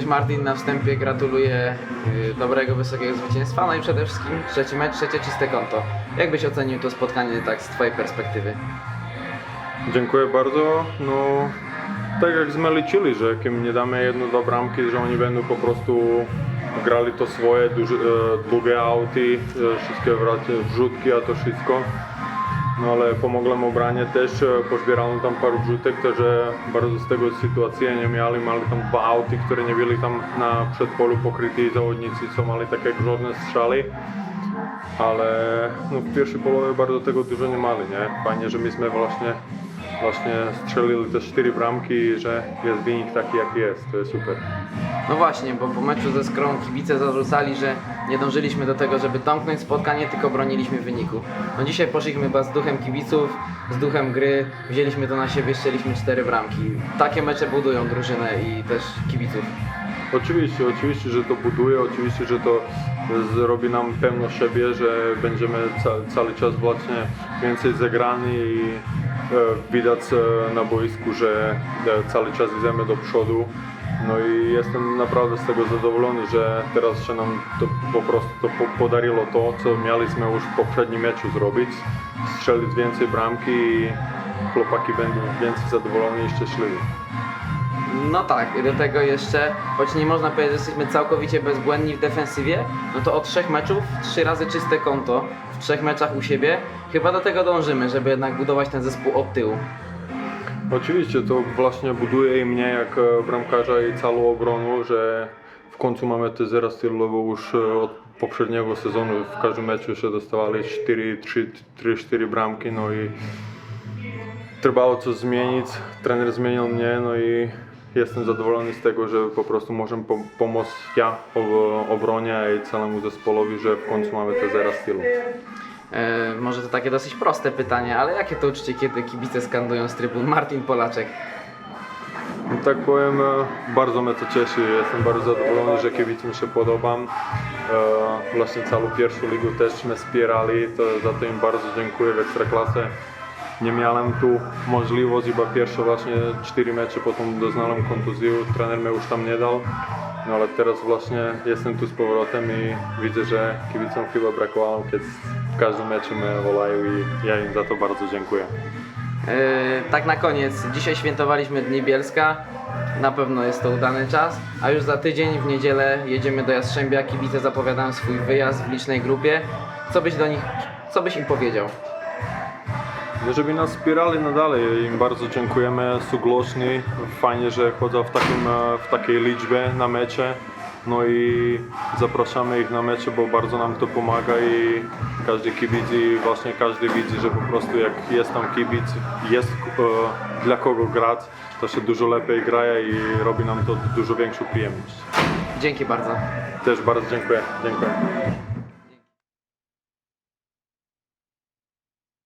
Martin na wstępie gratuluję y, dobrego, wysokiego zwycięstwa, no i przede wszystkim trzeci mecz, trzecie czyste konto. Jak byś ocenił to spotkanie tak z twojej perspektywy? Dziękuję bardzo. No, tak jak my liczyli, że kim nie damy jedno do bramki, że oni będą po prostu grali to swoje duże, długie auty, e, wszystkie wrzutki, a to wszystko. No ale pomogłem obranie też, e, pozbierałem tam paru wrzutek, także bardzo z tego sytuacji nie mieli, mali tam dwa auty, które nie byli tam na przedpolu pokryci zawodnicy, co mali takie groźne strzały. Ale no, w pierwszej połowie bardzo tego dużo nie mali, nie? Fajnie, że myśmy właśnie, właśnie strzelili te cztery bramki że jest wynik taki jaki jest, to jest super. No właśnie, bo po meczu ze Skrą kibice zarzucali, że nie dążyliśmy do tego, żeby domknąć spotkanie, tylko broniliśmy wyniku. No dzisiaj poszliśmy chyba z duchem kibiców, z duchem gry, wzięliśmy to na siebie, strzeliśmy cztery bramki. Takie mecze budują drużynę i też kibiców. Oczywiście, oczywiście, że to buduje, oczywiście, że to zrobi nam pewność siebie, że będziemy ca- cały czas właśnie więcej zagrani i e, widać e, na boisku, że e, cały czas idziemy do przodu. No i jestem naprawdę z tego zadowolony, że teraz się nam to po prostu to po- podarilo to, co mieliśmy już w poprzednim meczu zrobić. Strzelić więcej bramki i chłopaki będą więcej zadowoleni i szczęśliwi. No tak, i do tego jeszcze, choć nie można powiedzieć, że jesteśmy całkowicie bezbłędni w defensywie, no to od trzech meczów trzy razy czyste konto w trzech meczach u siebie. Chyba do tego dążymy, żeby jednak budować ten zespół od tyłu. Oczywiście to właśnie buduje i mnie jak e, bramkarza i całą obronę, że w końcu mamy te zero stylu, bo już e, od poprzedniego sezonu w każdym meczu się dostawali 3-4 bramki, no i trwało coś zmienić, trener zmienił mnie, no i jestem zadowolony z tego, że po prostu możemy po- pomóc ja ob- obronie i całemu zespołowi, że w końcu mamy te zero stylu. E, może to takie dosyć proste pytanie, ale jakie to uczucie, kiedy kibice skandują z trybun Martin Polaczek? No tak powiem, e, bardzo mnie to cieszy. Jestem bardzo zadowolony, że kibic mi się podobam. E, Właśnie całą pierwszą ligę też mnie wspierali, to za to im bardzo dziękuję w Ekstraklasę. Nie miałem tu możliwości, bo pierwsze właśnie 4 mecze potem doznałem kontuzję, trener mnie już tam nie dał. No ale teraz właśnie jestem tu z powrotem i widzę, że kibicom chyba brakowało, kiedy w każdym meczu mnie wolają i ja im za to bardzo dziękuję. E, tak na koniec, dzisiaj świętowaliśmy Dni Bielska, na pewno jest to udany czas, a już za tydzień w niedzielę jedziemy do Jastrzębia, kibice zapowiadają swój wyjazd w licznej grupie. Co byś do nich, co byś im powiedział? Żeby nas wspierali nadal, im bardzo dziękujemy, są głosni, fajnie, że chodzą w, takim, e, w takiej liczbie na mecze. No i zapraszamy ich na mecze, bo bardzo nam to pomaga i każdy kibic i właśnie każdy widzi, że po prostu jak jest tam kibic, jest e, dla kogo grać, to się dużo lepiej gra i robi nam to dużo większą przyjemność. Dzięki bardzo. Też bardzo dziękuję. dziękuję.